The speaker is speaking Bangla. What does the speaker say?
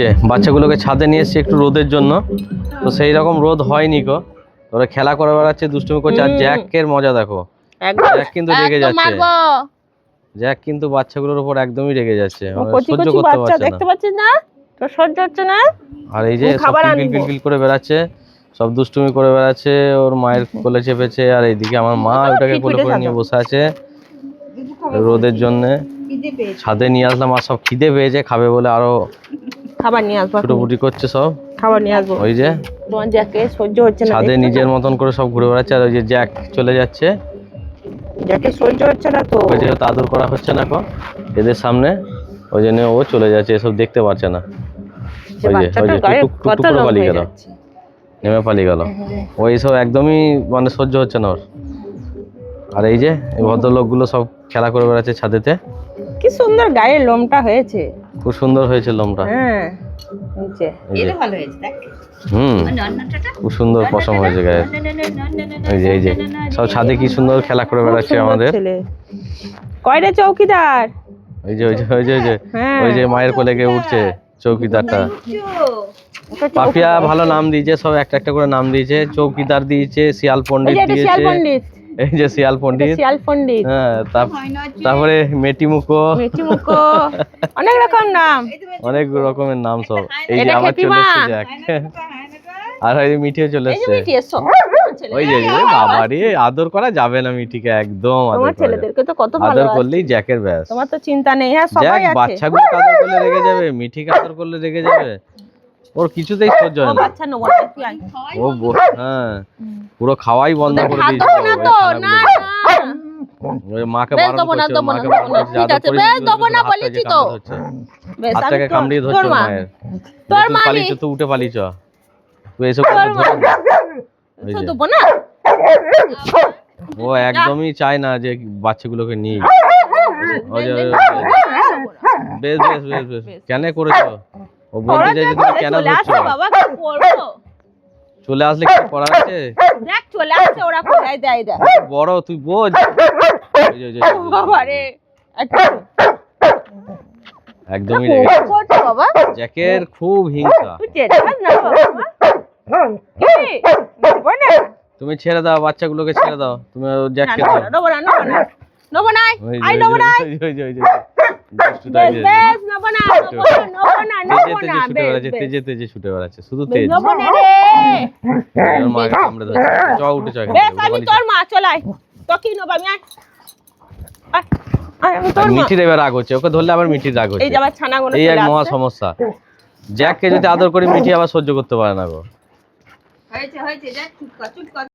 যে বাচ্চাগুলোকে ছাদে নিয়ে এসেছি একটু রোদের জন্য। তো সেই রকম রোদ হয়নি গো। ওরা খেলা করে বেড়াচ্ছে দুষ্টুমি করছে। আর। জ্যাকের মজা দেখো। জ্যাক কিন্তু রেগে যাচ্ছে। জ্যাক কিন্তু বাচ্চাগুলোর উপর একদমই রেগে যাচ্ছে। মানে সহ্য করতে বাচ্চা পারছে দেখতে না পাচ্ছিস না? তোর সহ্য হচ্ছে না? আর এই যে সব করে বেড়াচ্ছে সব দুষ্টুমি করে বেড়াচ্ছে ওর মায়ের কোলে চেপেছে আর এইদিকে আমার মা ওটাকে কোলে করে নিয়ে বসে আছে রোদের জন্য। ছাদে নিয়ে আসলাম আর সব খিদে পেয়েছে খাবে বলে আরও খাবার নিয়ে আসব। ছুটোপুটি করছে সব? খাবার নিয়ে আসব। ওই যে? তোমার সহ্য হচ্ছে না ছাদে নিজের মতন করে সব ঘুরে বেড়াচ্ছে আর ওই যে জ্যাক চলে যাচ্ছে? সহ্য হচ্ছে না তো? ওই আদর করা হচ্ছে না কো এদের সামনে। ওই জন্য ও চলে যাচ্ছে এসব দেখতে পারছে না। ওই যে ওই যে গায়ে টুক টুক করে পালিয়ে গেল। নেমে পালিয়ে গেল। ও এইসব একদমই মানে সহ্য হচ্ছে না ওর। আর এই যে এই ভদ্রলোকগুলো সব খেলা করে বেড়াচ্ছে ছাদেতে। কি সুন্দর গায়ের লোমটা হয়েছে। খুব সুন্দর হয়েছে লোমটা। হ্যাঁ হয়েছে হুম খুব সুন্দর পশম হয়েছে গায়ে এই যে এই যে। সব ছাদে কি সুন্দর খেলা করে বেড়াচ্ছে আমাদের। কয়টা চৌকিদার? ওই যে ওই যে ওই যে ওই যে হ্যাঁ। ওই যে মায়ের কোলে গিয়ে উঠছে চৌকিদারটা। পাপিয়া ভালো নাম দিয়েছে সব একটা একটা করে নাম দিয়েছে চৌকিদার দিয়েছে শিয়াল পণ্ডিত শিয়াল দিয়েছে। এই যে শিয়াল এটা পণ্ডিত শিয়াল পণ্ডিত। হ্যাঁ তার- তারপরে মেটিমুখো। মেচিমুখো অনেক রকম নাম। অনেক রকমের নাম সব। এই যে আবার চলে। এসছে জ্যাক আর ওই মিঠিও চলে এই যে মিটি এসো। ওই যে বাবা। বাবারে আদর করা যাবে না মিঠিকে একদম আদর তোমার। ছেলেদেরকে তো কত ভালো আদর করলেই জ্যাকের ব্যাস। তোমার তো চিন্তা নেই। হ্যাঁ জ্যাক সবাই আছে। বাচ্চাগুলো আদর করলে রেগে যাবে মিঠিকে আদর করলে রেগে যাবে। ওর কিছুতেই সহ্য হয় না বাচ্চা নেব না তুই আয়। ও হ্যাঁ পুরো খাওয়াই বন্ধ করে না তো না ওই মাকে বেশ বারণ করছে, মাকে বারণ করছে, ঠিক আছে, বেশ দেবো না বলেছি তো। বেশ আমি কামড়িয়ে মায়ের তোর মা পালিয়েছ তুই উঠে পালিয়েছ তুই এসব করে ধরে দেবো না ও একদমই চায় না যে বাচ্চাগুলোকে নিই ওই যে, ওই যে, বেশ বেশ বেশ বেশ কেন করেছ ও বলতে চাইছে তুমি কেন বাবা কি করব চলে আসলে কি করার আছে? দেখ চলে আসছে ওরা কোথায় দেয় দেয়। বড় তুই বোঝ। বাবা রে। একদমই বাবা। জ্যাকের খুব হিংসা? তুমি ছেড়ে দাও বাচ্চাগুলোকে ছেড়ে দাও। তুমি জ্যাককে দাও না, না, না। না, না। না, না, না, না, মিঠির এবার রাগ হচ্ছে ওকে ধরলে আবার মিঠির রাগ হচ্ছে। এই এক মহা। সমস্যা। জ্যাককে যদি আদর করি মিঠি আবার সহ্য করতে পারে না গো। হয়েছে হয়েছে